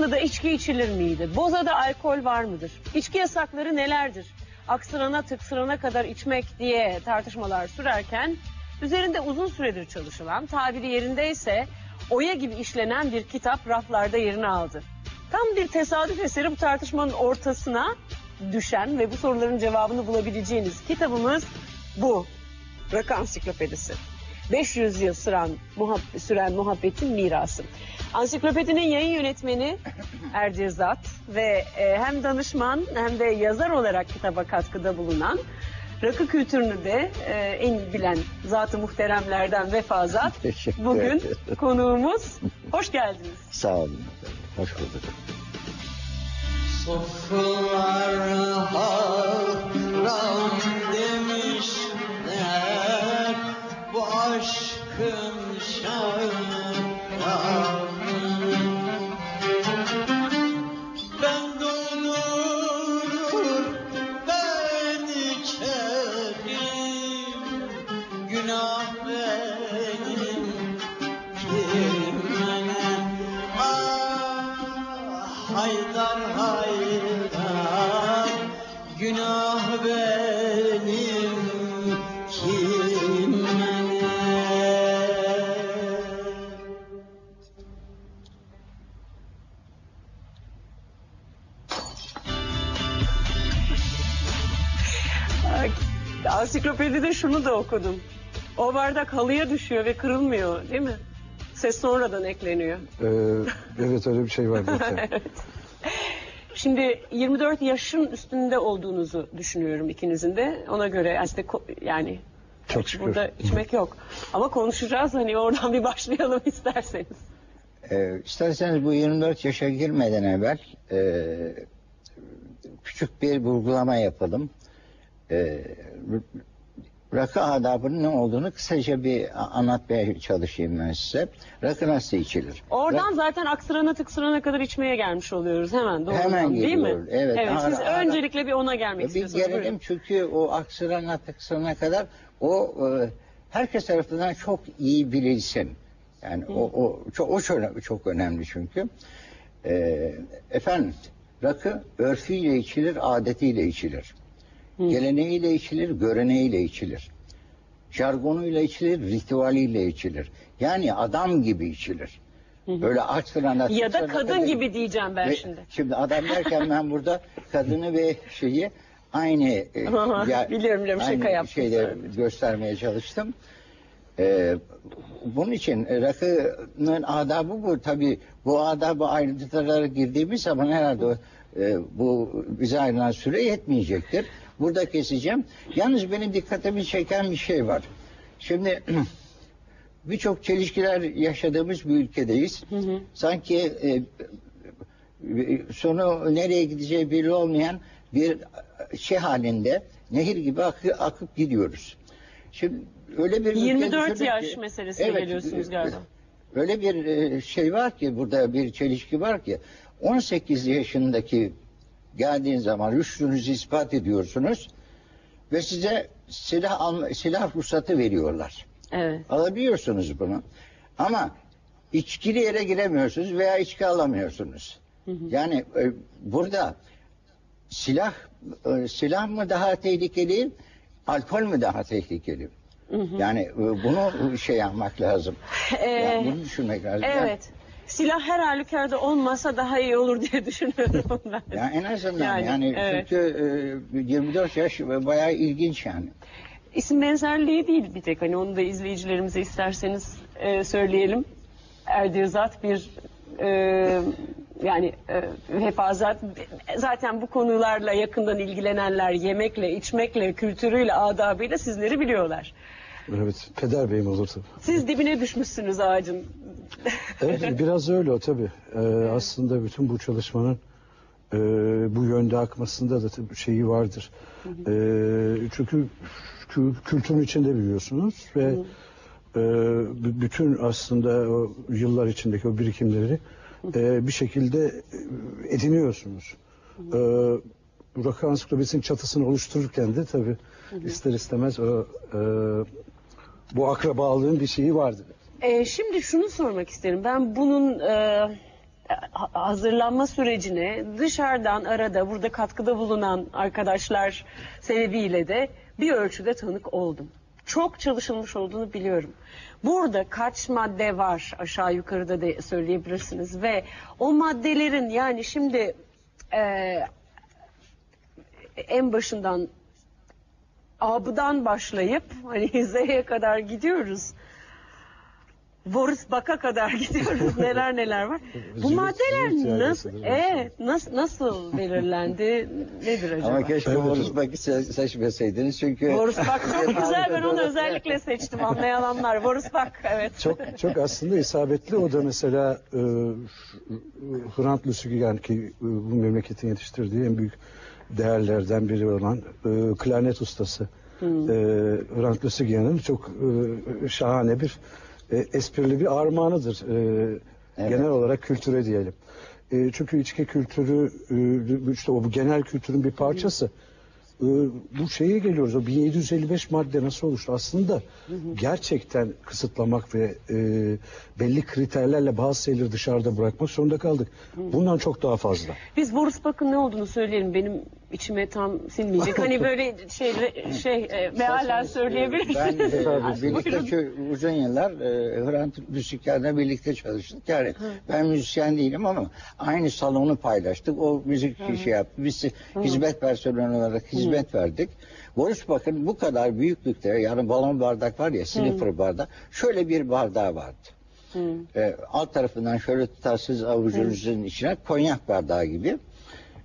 Osmanlı'da içki içilir miydi? Boza'da alkol var mıdır? İçki yasakları nelerdir? Aksırana tıksırana kadar içmek diye tartışmalar sürerken üzerinde uzun süredir çalışılan tabiri yerindeyse oya gibi işlenen bir kitap raflarda yerini aldı. Tam bir tesadüf eseri bu tartışmanın ortasına düşen ve bu soruların cevabını bulabileceğiniz kitabımız bu. Rakı Ansiklopedisi. 500 yıl süren, muhab- süren muhabbetin mirası. Ansiklopedinin yayın yönetmeni Ercezat ve e, hem danışman hem de yazar olarak kitaba katkıda bulunan rakı kültürünü de e, en iyi bilen zat-ı muhteremlerden Vefazat. Teşekkür Bugün konuğumuz. Hoş geldiniz. Sağ olun. Hoş bulduk. Sofralar haram kimene Ah Haydar haydar. Günah Ansiklopedide şunu da okudum. O bardak halıya düşüyor ve kırılmıyor değil mi? Ses sonradan ekleniyor. Ee, evet öyle bir şey var zaten. Şimdi 24 yaşın üstünde olduğunuzu düşünüyorum ikinizin de. Ona göre aslında yani Çok şükür. burada içmek yok. Ama konuşacağız hani oradan bir başlayalım isterseniz. Ee, isterseniz bu 24 yaşa girmeden evvel e, küçük bir vurgulama yapalım. E, rakı adabının ne olduğunu kısaca bir anlatmaya çalışayım ben size. Rakı nasıl içilir? Oradan zaten aksırana tıksırana kadar içmeye gelmiş oluyoruz hemen doğrudan Hemen değil mi? geliyor, evet. siz Ara- öncelikle bir ona gelmek Bir istiyorsunuz. gelelim Buyurun. çünkü o aksırana tıksırana kadar o e, herkes tarafından çok iyi bilinsin. Yani o, o çok o çok, çok önemli çünkü. E, efendim rakı örfüyle içilir, adetiyle içilir. Geleneğiyle içilir, göreneğiyle içilir. Jargonuyla içilir, ritüeliyle içilir. Yani adam gibi içilir. Böyle aksırana Ya da kadın kadar- gibi diyeceğim ben ve şimdi. Şimdi adam derken ben burada kadını ve şeyi aynı e, Biliyorum, biliyorum, şaka aynı yaptım şeyde sadece. göstermeye çalıştım. Ee, bunun için rakının adabı bu. Tabi bu adabı ayrıntılara girdiğimiz zaman herhalde e, bu bize ayrılan süre yetmeyecektir. Burada keseceğim. Yalnız benim dikkatimi çeken bir şey var. Şimdi birçok çelişkiler yaşadığımız bir ülkedeyiz. Sanki e, sonu nereye gideceği belli olmayan bir şey halinde nehir gibi akı- akıp gidiyoruz. Şimdi öyle bir ülke 24 düşünün yaş ki- meselesine Evet, geliyorsunuz galiba. Öyle bir e, şey var ki burada bir çelişki var ki 18 yaşındaki geldiğin zaman rüştünüzü ispat ediyorsunuz ve size silah silah ruhsatı veriyorlar. Evet. Alabiliyorsunuz bunu. Ama içkili yere giremiyorsunuz veya içki alamıyorsunuz. Yani e, burada silah e, silah mı daha tehlikeli, alkol mü daha tehlikeli? Yani e, bunu şey yapmak lazım. Ee, Yani bunu düşünmek lazım. Yani- Evet. Silah her halükarda olmasa daha iyi olur diye düşünüyorum ben. Yani en azından Yani, yani, evet. çünkü e, 24 yaş ve bayağı ilginç yani. İsim benzerliği değil bir tek. Hani onu da izleyicilerimize isterseniz e, söyleyelim. Erdirzat bir e, yani e, hefazat zaten bu konularla yakından ilgilenenler yemekle, içmekle, kültürüyle, adabıyla sizleri biliyorlar. Evet, peder beyim olur tabii. Siz dibine düşmüşsünüz ağacın. Evet, biraz öyle o tabii. Ee, aslında bütün bu çalışmanın e, bu yönde akmasında da tabii şeyi vardır. Ee, çünkü kü- kültürün içinde biliyorsunuz ve e, bütün aslında o yıllar içindeki o birikimleri e, bir şekilde e, ediniyorsunuz. Ee, Rakı Ansiklopedisi'nin çatısını oluştururken de tabii ister istemez o e, bu akrabalığın bir şeyi vardı. E, şimdi şunu sormak isterim. Ben bunun e, ha- hazırlanma sürecine dışarıdan arada burada katkıda bulunan arkadaşlar sebebiyle de bir ölçüde tanık oldum. Çok çalışılmış olduğunu biliyorum. Burada kaç madde var aşağı yukarıda da söyleyebilirsiniz ve o maddelerin yani şimdi e, en başından Ab'dan başlayıp hani Z'ye kadar gidiyoruz. Boris Bak'a kadar gidiyoruz. neler neler var. Bu maddeler nasıl, evet, nasıl, nasıl belirlendi? Nedir acaba? Ama keşke Evet. Boris Bak'ı se- seçmeseydiniz çünkü... Boris Bak çok güzel. Ben onu özellikle seçtim anlayanlar. Boris Bak evet. Çok çok aslında isabetli o da mesela e, Hrant Lusigian ki e, bu memleketin yetiştirdiği en büyük değerlerden biri olan e, klarnet ustası. E, Hrant Lusigian'ın çok e, şahane bir e, esprili bir armağanıdır. E, Genel olarak kültüre diyelim. E, çünkü içki kültürü e, işte o bu genel kültürün bir parçası. Ee, bu şeye geliyoruz. O 1755 madde nasıl oluştu? Aslında gerçekten kısıtlamak ve e, belli kriterlerle bazı şeyleri dışarıda bırakmak zorunda kaldık. Bundan çok daha fazla. Biz Boris Bak'ın ne olduğunu söyleyelim. Benim içime tam sinmeyecek. Hani böyle şey şey e, mealen söyleyebilir Ben e, birlikte uzun yıllar e, Hrant Müzikler'le birlikte çalıştık. Yani ben müzisyen değilim ama aynı salonu paylaştık. O müzik şey yaptı. Biz hizmet personeli olarak hizmet verdik. Boris Bakın bu kadar büyüklükte yani balon bardak var ya sniffer bardak şöyle bir bardağı vardı. E, alt tarafından şöyle tutarsınız avucunuzun içine konyak bardağı gibi.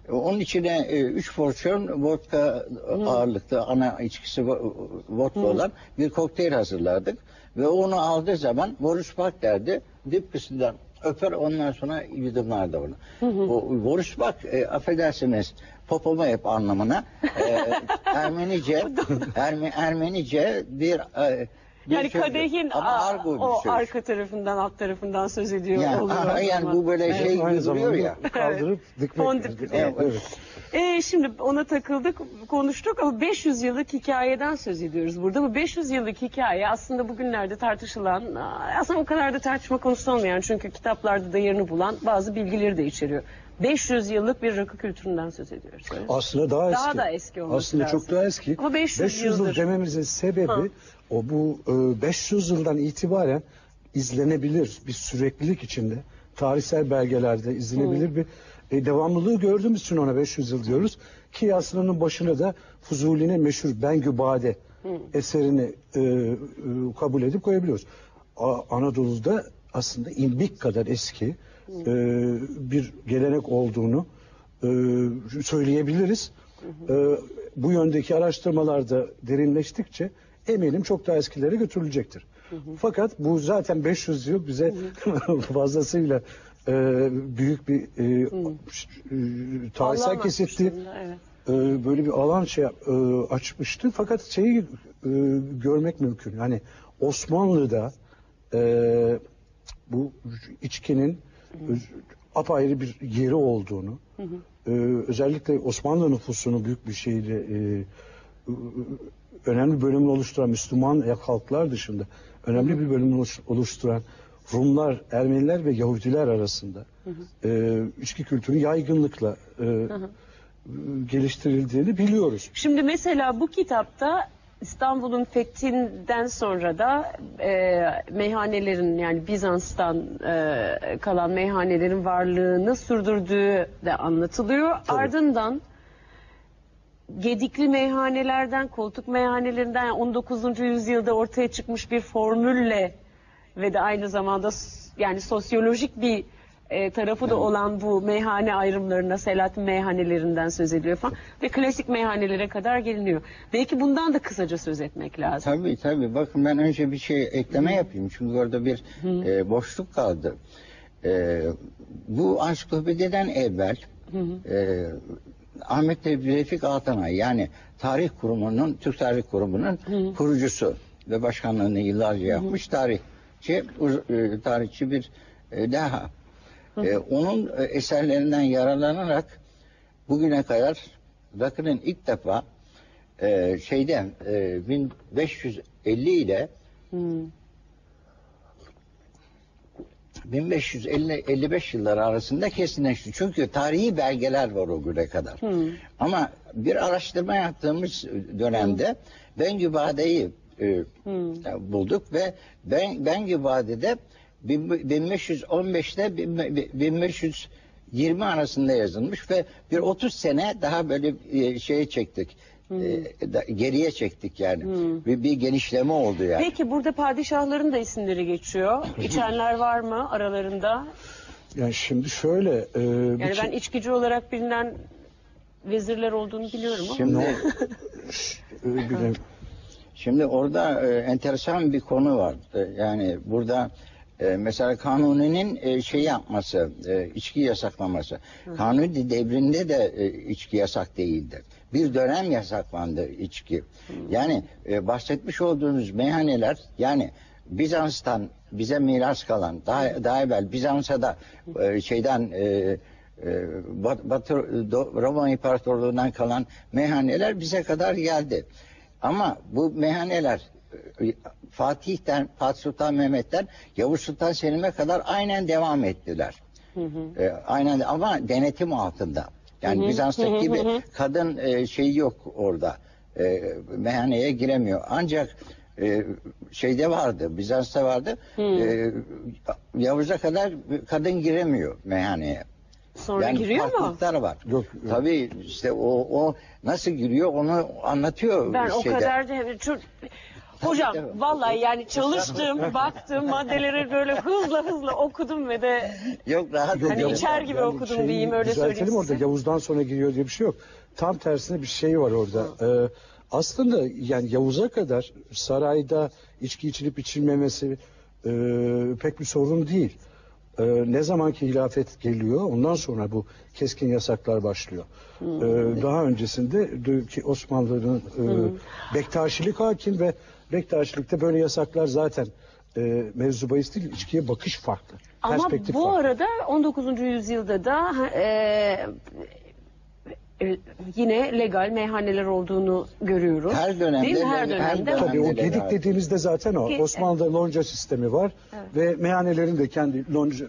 E, Onun içine e, üç porsiyon vodka ağırlıklı ana içkisi vo- vodka olan bir kokteyl hazırlardık. Ve onu aldığı zaman Boris Bak derdi dip kısmından öper ondan sonra yudumlardı onu. O, Boris Bak e, affedersiniz popoma hep anlamına e, Ermenice Erme, Ermenice bir e, bir Yani kadehin Ama a- argo bir o söz. arka tarafından alt tarafından söz ediyor yani, oluyor. aha, yani zaman. bu böyle şey Aynı gibi duruyor zamanda ya. kaldırıp dikmek. Fondip, Evet, evet. evet. Ee, şimdi ona takıldık, konuştuk ama 500 yıllık hikayeden söz ediyoruz burada. Bu 500 yıllık hikaye aslında bugünlerde tartışılan, aslında o kadar da tartışma konusu olmayan çünkü kitaplarda da yerini bulan bazı bilgileri de içeriyor. 500 yıllık bir rakı kültüründen söz ediyoruz. Aslında daha eski. Daha da eski olması Aslında lazım. çok daha eski. Ama 500 yıl yıldır. dememizin sebebi Ha. O bu e, 500 yıldan itibaren izlenebilir bir süreklilik içinde. Tarihsel belgelerde izlenebilir bir e, devamlılığı gördüğümüz için ona 500 yıl diyoruz. Ki aslının başına da Fuzuli'nin meşhur Ben Gübade eserini e, e, kabul edip koyabiliyoruz. A- Anadolu'da aslında imbik kadar eski e, bir gelenek olduğunu e, söyleyebiliriz. E, bu yöndeki araştırmalarda derinleştikçe eminim çok daha eskilere götürülecektir. Fakat bu zaten 500 yıl bize fazlasıyla e, büyük bir e, e, tarihsel Allah'ın kesit atmışlığında, evet. e, böyle bir alan şey e, açmıştı. Fakat şeyi e, görmek mümkün. Hani Osmanlı'da e, bu içkinin öz- apayrı bir yeri olduğunu, e, özellikle Osmanlı nüfusunun büyük bir şeyle e, önemli bölümünü oluşturan Müslüman halklar dışında önemli bir bölümünü oluş- oluşturan Rumlar, Ermeniler ve Yahudiler arasında e, içki kültürünün yaygınlıkla e, geliştirildiğini biliyoruz. Şimdi mesela bu kitapta İstanbul'un fethinden sonra da e, meyhanelerin yani Bizans'tan e, kalan meyhanelerin varlığını sürdürdüğü de anlatılıyor. Ardından gedikli meyhanelerden, koltuk meyhanelerinden yani 19. yüzyılda ortaya çıkmış bir formülle ve de aynı zamanda yani sosyolojik bir e, tarafı da olan bu meyhane ayrımlarına, Selahattin meyhanelerinden söz ediliyor falan ve klasik meyhanelere kadar geliniyor. Belki bundan da kısaca söz etmek lazım. Tabii tabii. Bakın ben önce bir şey ekleme yapayım. Çünkü orada bir e, boşluk kaldı. E, bu ansiklopediden evvel e, Ahmet Refik Altanay yani Tarih Kurumu'nun, Türk Tarih Kurumu'nun kurucusu ve başkanlığını yıllarca yapmış tarihçi, e, tarihçi bir e, daha. E, onun eserlerinden yararlanarak bugüne kadar rakının ilk defa şeyde e, 1550 ile 1550-55 yılları arasında kesinleşti. Çünkü tarihi belgeler var o güne kadar. Ama bir araştırma yaptığımız dönemde Bengübade'yi e, bulduk ve ben, Bengübade'de 1515'te 1520 arasında yazılmış ve bir 30 sene daha böyle e, şeye çektik. E, da- geriye çektik yani. Bir, bir genişleme oldu yani. Peki burada padişahların da isimleri geçiyor. İçenler var mı aralarında? Yani şimdi şöyle e, Yani şey- ben içkici olarak bilinen vezirler olduğunu biliyorum ama. Şimdi e, bir- Şimdi orada e, enteresan bir konu var. E, yani burada e, mesela Kanuni'nin e, şey yapması, e, içki yasaklaması. Kanuni devrinde de e, içki yasak değildi. Bir dönem yasaklandı içki. Yani e, bahsetmiş olduğunuz meyhaneler yani Bizans'tan bize miras kalan daha daha evvel Bizans'a da e, şeyden e, e, Bat- Batı Roma İmparatorluğu'ndan kalan meyhaneler bize kadar geldi. Ama bu meyhaneler e, Fatih'ten, Fatih Sultan Mehmet'ten Yavuz Sultan Selim'e kadar aynen devam ettiler. E, aynen ama denetim altında. Yani Bizans'taki gibi kadın e, şeyi yok orada. E, meyhaneye giremiyor. Ancak e, şeyde vardı, Bizans'ta vardı. E, Yavuz'a kadar kadın giremiyor meyhaneye. Sonra yani giriyor mu? var. Yok, yok. Tabii işte o, o nasıl giriyor onu anlatıyor. Ben o şeyde. kadar da çok... Hocam tabii. vallahi yani çalıştım, baktım, maddeleri böyle hızla hızla okudum ve de Yok rahat Yok, Hani. Yavuz- içer gibi yani okudum şeyi diyeyim, öyle söyleyeyim orada size. Yavuz'dan sonra giriyor diye bir şey yok. Tam tersine bir şey var orada. Ee, aslında yani Yavuz'a kadar sarayda içki içilip içilmemesi e, pek bir sorun değil. Ee, ne zamanki hilafet geliyor ondan sonra bu keskin yasaklar başlıyor. Ee, daha öncesinde de- ki Osmanlı'nın e, Bektaşilik hakim ve Bektaşilikte böyle yasaklar zaten e, mevzu bahis değil içkiye bakış farklı. ama bu farklı. arada 19. yüzyılda da e, e, yine legal meyhaneler olduğunu görüyoruz. Her dönemde Değil mi? Her legal- her dönemde. dönem- Tabii o gedik dediğimizde zaten o. Ge- Osmanlı'da lonca sistemi var ve meyhanelerin de kendi lonca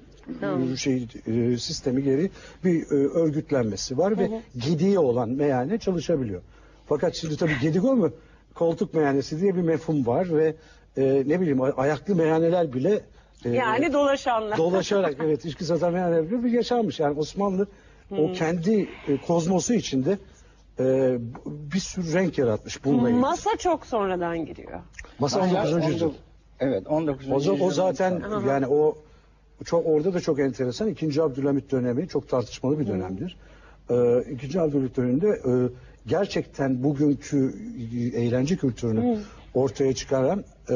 e, şey e, sistemi geri bir e, örgütlenmesi var ve gidiği olan meyhane çalışabiliyor. Fakat şimdi tabii gedik mu? Koltuk meyhanesi diye bir mefhum var ve e, ne bileyim ay- ayaklı meyhaneler bile e, Yani dolaşanlar. dolaşarak evet içki satan meyhaneler bile bir yaşanmış. Yani Osmanlı o kendi e, kozmosu içinde e, bir sürü renk yaratmış bulmayı. Masa çok sonradan giriyor. Masa Masa 19. 19. yüzyıl. Evet 19. O, o zaten yani o çok orada da çok enteresan. İkinci Abdülhamit dönemi çok tartışmalı bir dönemdir. Ee, İkinci Abdülhamit döneminde e, gerçekten bugünkü eğlence kültürünü ortaya çıkaran e,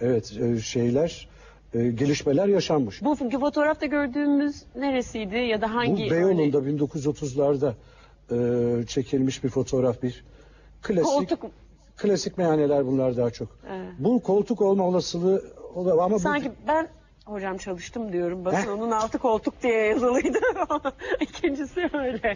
evet e, şeyler e, gelişmeler yaşanmış. Bu fotoğrafta gördüğümüz neresiydi ya da Bu hangi? Beyoğlu'nda 1930'larda e, çekilmiş bir fotoğraf bir klasik Koltuk klasik meyhaneler bunlar daha çok. Evet. Bu koltuk olma olasılığı ama bu Sanki ben hocam çalıştım diyorum. Bakın Heh. onun altı koltuk diye yazılıydı. İkincisi öyle.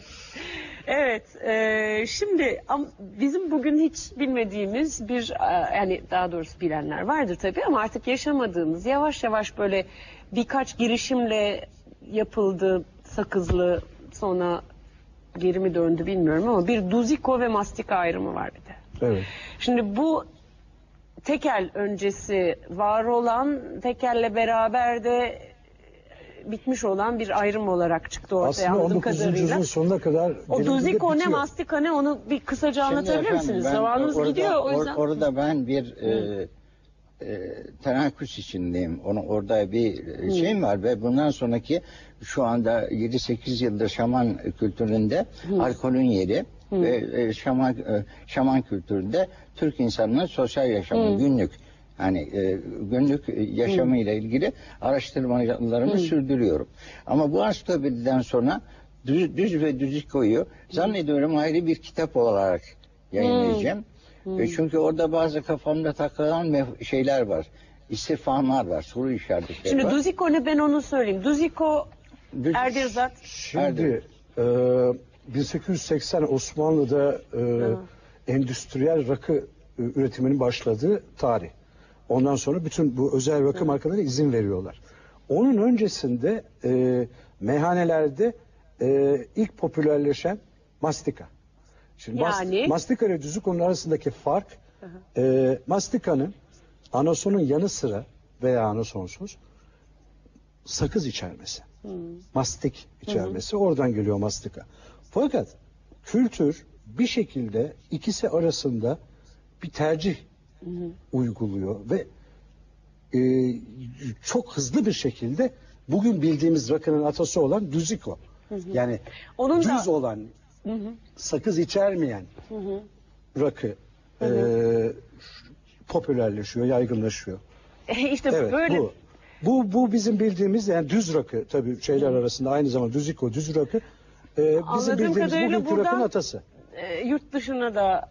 Evet. e, şimdi bizim bugün hiç bilmediğimiz bir e, yani daha doğrusu bilenler vardır tabii ama artık yaşamadığımız yavaş yavaş böyle birkaç girişimle yapıldı sakızlı sonra geri mi döndü bilmiyorum ama bir duziko ve mastika ayrımı var bir de. evet. Şimdi bu tekel öncesi var olan tekelle beraber de bitmiş olan bir ayrım olarak çıktı ortaya Aslında anladığım 19. kadarıyla. yüzyılın sonuna kadar O gelindiğinde duziko ne bitiyor. mastika ne onu bir kısaca Şimdi anlatabilir efendim, misiniz? ben Zamanımız orada- gidiyor o or- yüzden. orada ben bir e, e, tenakküs içindeyim. Onu orada bir e, şeyim var ve bundan sonraki şu anda 7-8 yıldır şaman kültüründe alkolün yeri ve e, şaman e, şaman kültüründe Türk insanının sosyal yaşamı günlük hani e, günlük yaşamı ile ilgili araştırmalarımı sürdürüyorum. Ama bu ansiklopediden sonra düz, düz ve düzük koyu zannediyorum ayrı bir kitap olarak yayınlayacağım. E, çünkü orada bazı kafamda takılan şeyler var. İstifamlar var, soru işaretleri Şimdi var. duziko ne ben onu söyleyeyim. Duziko Düz- Erdirzat Şimdi e, 1880 Osmanlı'da e, endüstriyel rakı e, üretiminin başladığı tarih. Ondan sonra bütün bu özel rakı markaları izin veriyorlar. Onun öncesinde e, meyhanelerde e, ilk popülerleşen mastika. Şimdi mas- Yani? mastika ile düzükonun arasındaki fark e, mastikanın anasonun yanı sıra veya anasonsuz sakız içermesi. Mastik içermesi oradan geliyor mastika. Fakat kültür bir şekilde ikisi arasında bir tercih uyguluyor ve e, çok hızlı bir şekilde bugün bildiğimiz rakının atası olan düziko. Yani Onun da- düz olan sakız içermeyen rakı e, popülerleşiyor, yaygınlaşıyor. işte Evet böyle. Bu. Bu bu bizim bildiğimiz yani düz rakı tabii şeyler arasında aynı zamanda düziko, düz rakı e, bizim Anladığım bildiğimiz kadarıyla rakın buradan- atası. e, yurt dışına da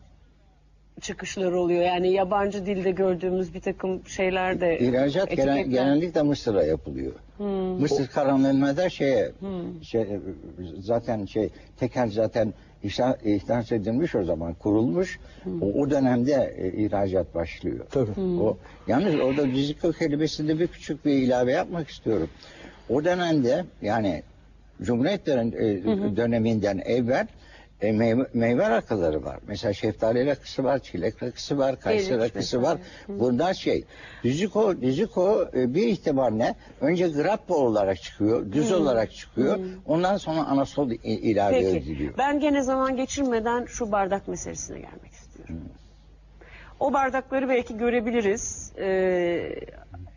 çıkışlar oluyor. Yani yabancı dilde gördüğümüz bir takım şeyler de İhracat gelen, genellikle Mısır'a yapılıyor. Mısır karanlığında şeye şey, zaten şey tekel zaten ihsa- ihdas edilmiş o zaman kurulmuş. O, o dönemde e, ihracat başlıyor. Tabii. O yalnız orada riziko kelimesinde bir küçük bir ilave yapmak istiyorum. O dönemde yani Cumhuriyet e, döneminden evvel e, meyve, meyve rakıları var. Mesela şeftali rakısı var, çilek rakısı var, kayısı Erik rakısı var. Bunlar şey, düziko, düziko e, bir ihtimalle önce grappa olarak çıkıyor, düz olarak çıkıyor. Ondan sonra anasol ilave Peki. ediliyor. Ben gene zaman geçirmeden şu bardak meselesine gelmek istiyorum. O bardakları belki görebiliriz. Ee,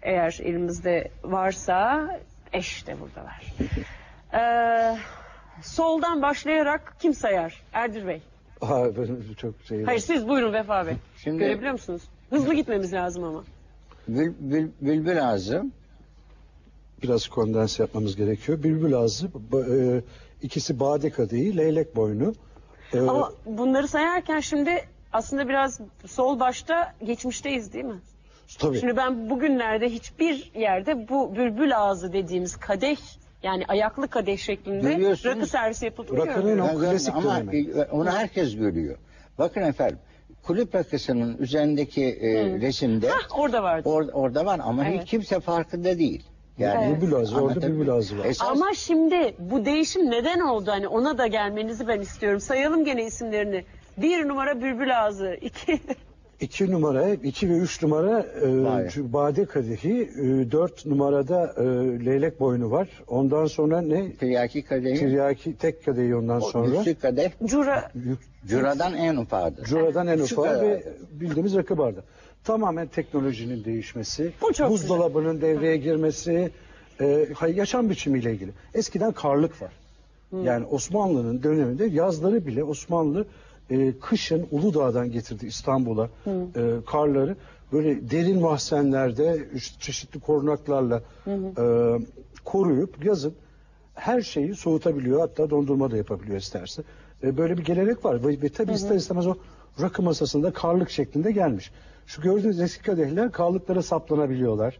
eğer elimizde varsa eş de buradalar. Ee, soldan başlayarak kim sayar? Erdir Bey. Benim çok şey Hayır siz buyurun Vefa Bey. Şimdi- Görebiliyor musunuz? Hızlı gitmemiz lazım ama. Bül, bül, bülbül ağzı, biraz kondens yapmamız gerekiyor. Bülbül ağzı, ba- e, ikisi bade kadehi, leylek boynu. E, Ama bunları sayarken şimdi aslında biraz sol başta geçmişteyiz değil mi? tabii. Şimdi ben bugünlerde hiçbir yerde bu bülbül ağzı dediğimiz kadeh yani ayaklı kadeh şeklinde Görüyorsunuz. rakı servisi yapıldığını Rakının o klasik ama dönemi. e, onu herkes görüyor. Bakın efendim, kulüp rakısının üzerindeki e, resimde Hah, orada vardı. or- orada var ama Evet. hiç kimse farkında değil. Yani Evet. Bülbül ağzı, orada bülbül ağzı var. Esas- Ama şimdi bu değişim neden oldu? Hani ona da gelmenizi ben istiyorum. Sayalım gene isimlerini. Bir numara bülbül ağzı. iki İki numara, iki ve üç numara e, bade kadehi, e, dört numarada e, leylek boynu var. Ondan sonra ne? Tiryaki kadehi, Tiryaki tek kadehi ondan sonra. üstü kadeh, cura curadan en ufağıdır. Curadan en kadar. ve bildiğimiz rakı bardağı. Tamamen teknolojinin değişmesi, Bu çok buzdolabının devreye girmesi, e, yaşam biçimiyle ilgili. Eskiden karlık var. Yani Osmanlı'nın döneminde yazları bile Osmanlı e, kışın Uludağ'dan getirdi İstanbul'a e, karları. Böyle derin mahzenlerde çeşitli korunaklarla e, koruyup yazın her şeyi soğutabiliyor. Hatta dondurma da yapabiliyor isterse. E, böyle bir gelenek var. Ve, ve tabii ister istemez o rakı masasında karlık şeklinde gelmiş. Şu gördüğünüz eski kadehler karlıklara saplanabiliyorlar.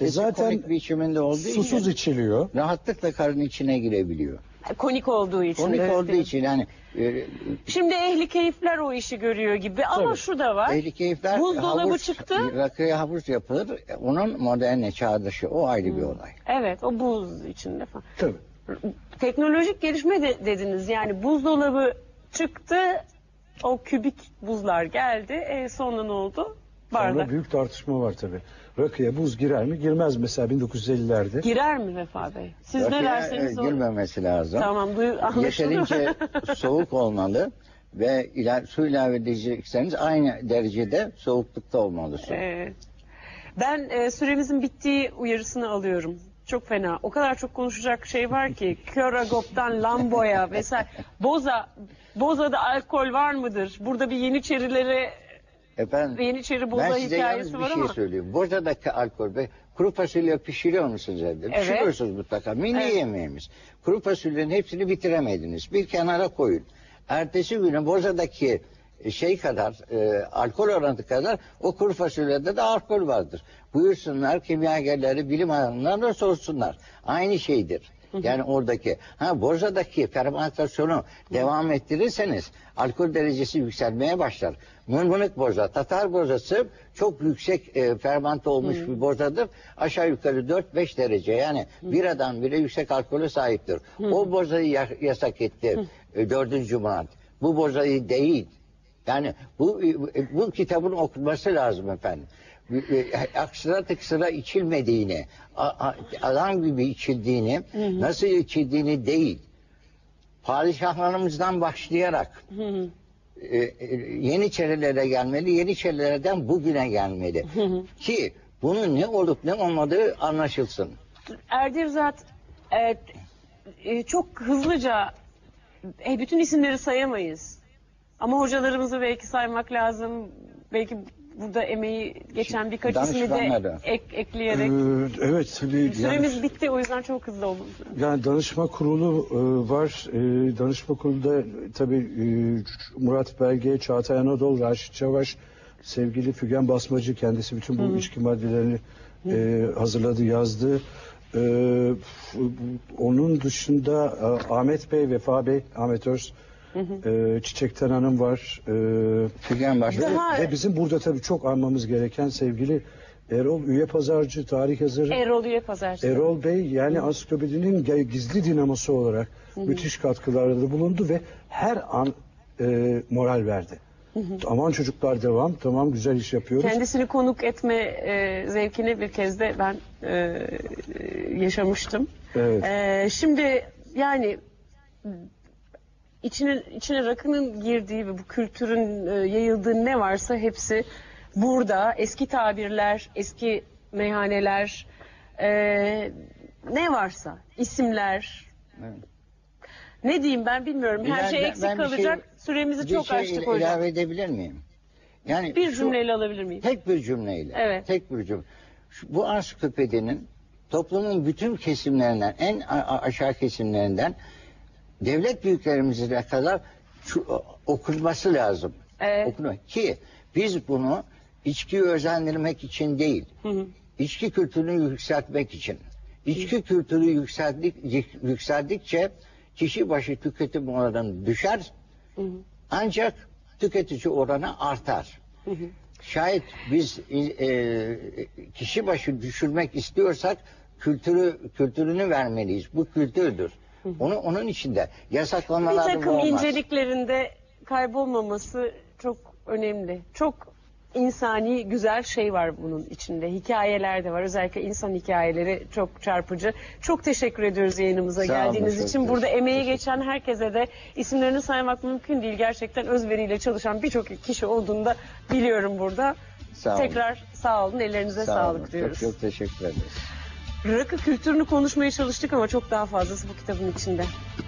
E, zaten Konik biçiminde olduğu susuz için içiliyor. rahatlıkla karın içine girebiliyor. Konik olduğu için. Konik evet, olduğu için yani e, Şimdi ehli keyifler o işi görüyor gibi ama Tabii. şu da var. ehli keyifler Buzdolabı havuç, çıktı. rakıya havuç yapılır. Onun moderne çağdaşı o ayrı bir olay. Evet o buz içinde falan. Tabii. Teknolojik gelişme de dediniz yani buzdolabı çıktı o kübik buzlar geldi. E, sonra ne oldu? Sonra Bardak. büyük tartışma var tabii. Rakıya buz girer mi? Girmez mesela 1950'lerde. Girer mi Vefa Bey? Siz ne derseniz e, o. girmemesi lazım. Tamam duy anlaşıldı. Yeterince soğuk olmalı ve ila, su ilave edecekseniz aynı derecede soğuklukta olmalı su. Evet. Ben e, süremizin bittiği uyarısını alıyorum. Çok fena. O kadar çok konuşacak şey var ki. Köragop'tan Lambo'ya vesaire. Boza. Boza'da alkol var mıdır? Burada bir Yeniçerilere Efendim Yeniçeri Boza ben size yalnız hikayesi bir var şey ama. söyleyeyim. Boza'daki alkol ve kuru fasulye pişiriyor musunuz evde? Evet. Pişiriyorsunuz mutlaka. Milli Evet. yemeğimiz. Kuru fasulyenin hepsini bitiremediniz. Bir kenara koyun. Ertesi günü Boza'daki şey kadar, e, alkol oranı kadar o kuru fasulyede de alkol vardır. Buyursunlar kimyagerleri, bilim adamlarına sorsunlar. Aynı şeydir. Yani oradaki ha bozadaki fermentasyonu devam ettirirseniz alkol derecesi yükselmeye başlar. Mırmırık boza, Tatar bozası çok yüksek e, fermente olmuş bir bozadır. Aşağı yukarı 4-5 derece yani biradan bile yüksek alkolü sahiptir. O bozayı ya- yasak etti e, 4. Murat. Bu bozayı değil. Yani bu e, bu kitabın okunması lazım efendim. Aksıra tıksıra içilmediğini, adam gibi içildiğini, nasıl içildiğini değil. Padişahlarımızdan başlayarak e, e, Yeniçerilere gelmeli, Yeniçerilerden bugüne gelmeli. Ki bunun ne olup ne olmadığı anlaşılsın. Erdirzat e, e, çok hızlıca e, bütün isimleri sayamayız. Ama hocalarımızı belki saymak lazım. Belki burada emeği geçen birkaç ismi de ek, ekleyerek. Ee, evet tabii. Süremiz yani- bitti o yüzden çok hızlı olun. Yani danışma kurulu e, var. E, danışma kurulunda tabii e, Murat Belge, Çağatay Anadolu, Raşit Çavaş, sevgili Fügen Basmacı kendisi bütün bu içki maddelerini e, hazırladı, yazdı. E, onun dışında e, Ahmet Bey, Vefa Bey, Ahmet Öz, e, Çiçekten Hanım var. E, Fügen Başbuğ. Daha- ve bizim burada tabii çok anmamız gereken sevgili Erol Üye Pazarcı, tarih yazarı. Erol Üye Pazarcı. Erol Bey yani ansiklopedinin ge- gizli dinamosu olarak müthiş katkılarda bulundu ve her an e, moral verdi. Aman çocuklar devam, tamam güzel iş yapıyoruz. Kendisini konuk etme e, zevkini bir kez de ben e, e, yaşamıştım. Evet. E, şimdi yani içine içine rakının girdiği ve bu kültürün e, yayıldığı ne varsa hepsi burada. Eski tabirler, eski meyhaneler, e, ne varsa isimler. Evet. Ne diyeyim ben bilmiyorum. Her Ben- şey eksik ben bir şey- kalacak. Süremizi Bir çok şey açtık il- hocam. ilave edebilir miyim? Yani Bir şu- cümleyle alabilir miyim? Tek bir cümleyle. Evet. Tek bir cümle. Şu- bu ansiklopedinin toplumun bütün kesimlerinden, en a- a- aşağı kesimlerinden devlet büyüklerimize kadar şu, okunması lazım. Evet. Okunu. Ki biz bunu içkiyi özendirmek için değil, Hı hı. içki kültürünü yükseltmek için. İçki kültürü yükseldik, yükseldikçe kişi başı tüketim oranı düşer, Hı hı. ancak tüketici oranı artar. Hı hı. Şayet biz e, kişi başı düşürmek istiyorsak kültürü kültürünü vermeliyiz. Bu kültürdür. Onu onun içinde Bir yasaklamalar takım olmaz. inceliklerinde kaybolmaması çok önemli. Çok insani güzel şey var bunun içinde. Hikayeler de var. Özellikle insan hikayeleri çok çarpıcı. Çok teşekkür ediyoruz yayınımıza Sağ olun, geldiğiniz çok için. Burada teşekkür- emeği geçen herkese de isimlerini saymak mümkün değil. Gerçekten özveriyle çalışan birçok kişi olduğunu da biliyorum burada. Sağ olun. Tekrar sağ olun. Ellerinize Sağ sağlık olun. diyoruz. Çok çok teşekkür ederiz. Rakı kültürünü konuşmaya çalıştık ama çok daha fazlası bu kitabın içinde.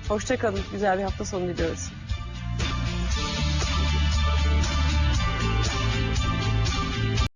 Hoşçakalın. Güzel bir hafta sonu diliyoruz.